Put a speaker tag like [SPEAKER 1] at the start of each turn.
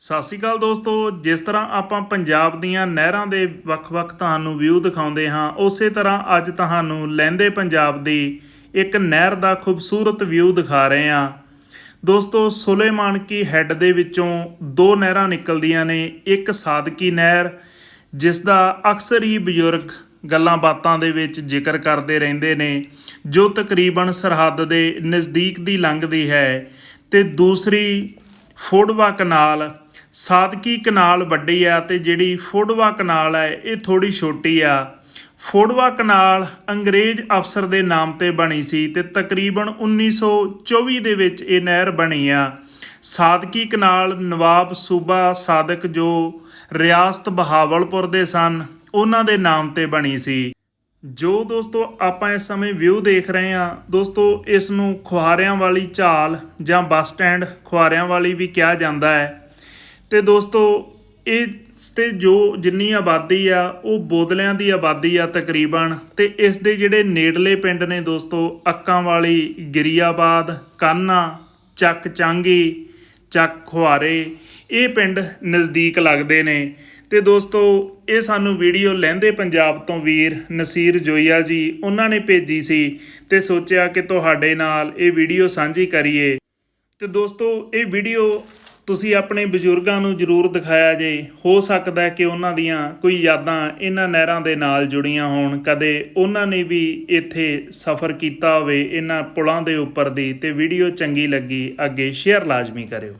[SPEAKER 1] ਸਤਿ ਸ਼੍ਰੀ ਅਕਾਲ ਦੋਸਤੋ, ਜਿਸ ਤਰ੍ਹਾਂ ਆਪਾਂ ਪੰਜਾਬ ਦੀਆਂ ਨਹਿਰਾਂ ਦੇ ਵੱਖ-ਵੱਖ ਤੁਹਾਨੂੰ ਵਿਊ ਦਿਖਾਉਂਦੇ ਹਾਂ, ਉਸੇ ਤਰ੍ਹਾਂ ਅੱਜ ਤੁਹਾਨੂੰ ਲਹਿੰਦੇ ਪੰਜਾਬ ਦੀ ਇੱਕ ਨਹਿਰ ਦਾ ਖੂਬਸੂਰਤ ਵਿਊ ਦਿਖਾ ਰਹੇ ਹਾਂ। ਦੋਸਤੋ ਸੁਲੇਮਾਨ ਕੀ ਹੈੱਡ ਦੇ ਵਿੱਚੋਂ ਦੋ ਨਹਿਰਾਂ ਨਿਕਲਦੀਆਂ ਨੇ, ਇੱਕ ਸਾਦਕੀ ਨਹਿਰ, ਜਿਸ ਦਾ ਅਕਸਰ ਹੀ ਬਜ਼ੁਰਗ ਗੱਲਾਂ ਬਾਤਾਂ ਦੇ ਵਿੱਚ ਜ਼ਿਕਰ ਕਰਦੇ ਰਹਿੰਦੇ ਨੇ, ਜੋ ਤਕਰੀਬਨ ਸਰਹੱਦ ਦੇ ਨਜ਼ਦੀਕ ਦੀ ਲੰਘਦੀ ਹੈ, ਤੇ ਦੂਸਰੀ ਫੋੜਵਾ ਕਨਾਲ ਸਾਦਕੀ ਕਨਾਲ ਵੱਡੀ ਆ ਤੇ ਜਿਹੜੀ ਫੋੜਵਾ ਕਨਾਲ ਹੈ ਇਹ ਥੋੜੀ ਛੋਟੀ ਆ। ਫੋੜਵਾ ਕਨਾਲ ਅੰਗਰੇਜ਼ ਅਫਸਰ ਦੇ ਨਾਮ ਤੇ ਬਣੀ ਸੀ ਤੇ ਤਕਰੀਬਨ 1924 ਦੇ ਵਿੱਚ ਇਹ ਨਹਿਰ ਬਣੀ ਆ। ਸਾਦਕੀ ਕਨਾਲ ਨਵਾਬ ਸੂਬਾ ਸਾਦਕ ਜੋ ਰਿਆਸਤ ਬਹਾਵਲਪੁਰ ਦੇ ਸਨ, ਉਹਨਾਂ ਦੇ ਨਾਮ ਤੇ ਬਣੀ ਸੀ। ਜੋ ਦੋਸਤੋ, ਆਪਾਂ ਇਸ ਸਮੇਂ ਵਿਊ ਦੇਖ ਰਹੇ ਹਾਂ, ਦੋਸਤੋ, ਇਸ ਨੂੰ ਖੁਆਰਿਆਂ ਵਾਲੀ ਝਾਲ ਜਾਂ ਬੱਸ ਸਟੈਂਡ ਖੁਆਰਿਆਂ ਵਾਲੀ ਵੀ ਕਿਹਾ ਜਾਂਦਾ ਹੈ। ਤੇ ਦੋਸਤੋ ਇਸ ਤੇ ਜੋ ਜਿੰਨੀ ਆਬਾਦੀ ਆ, ਉਹ ਬੋਦਲਿਆਂ ਦੀ ਆਬਾਦੀ ਆ ਤਕਰੀਬਨ ਤੇ ਇਸ ਦੇ ਜਿਹੜੇ ਨੇੜਲੇ ਪਿੰਡ ਨੇ ਦੋਸਤੋ ਅੱਕਾਂ ਵਾਲੀ ਗਿਰੀਆਬਾਦ, ਕਾਨਾ, ਚੱਕ ਚਾਂਗੀ, ਚੱਕ ਖੁਆਰੇ, ਇਹ ਪਿੰਡ ਨਜ਼ਦੀਕ ਲੱਗਦੇ ਨੇ। ਤੇ ਦੋਸਤੋ, ਇਹ ਸਾਨੂੰ ਵੀਡੀਓ ਲਹਿੰਦੇ ਪੰਜਾਬ ਤੋਂ ਵੀਰ ਨਸੀਰ ਜੋਈਆ ਜੀ, ਉਹਨਾਂ ਨੇ ਭੇਜੀ ਸੀ ਤੇ ਸੋਚਿਆ ਕਿ ਤੁਹਾਡੇ ਨਾਲ ਇਹ ਵੀਡੀਓ ਸਾਂਝੀ ਕਰੀਏ। ਤੇ ਦੋਸਤੋ, ਇਹ ਵੀਡੀਓ ਤੁਸੀਂ ਆਪਣੇ ਬਜ਼ੁਰਗਾਂ ਨੂੰ ਜ਼ਰੂਰ ਦਿਖਾਇਆ ਜੇ, ਹੋ ਸਕਦਾ ਹੈ ਕਿ ਉਹਨਾਂ ਦੀਆਂ ਕੋਈ ਯਾਦਾਂ ਇਹਨਾਂ ਨਹਿਰਾਂ ਦੇ ਨਾਲ ਜੁੜੀਆਂ ਹੋਣ, ਕਦੇ ਉਹਨਾਂ ਨੇ ਵੀ ਇੱਥੇ ਸਫ਼ਰ ਕੀਤਾ ਹੋਵੇ, ਇਹਨਾਂ ਪੁਲਾਂ ਦੇ ਉੱਪਰ ਦੀ, ਤੇ ਵੀਡੀਓ ਚੰਗੀ ਲੱਗੀ, ਅੱਗੇ ਸ਼ੇਅਰ ਲਾਜ਼ਮੀ ਕਰਿਓ।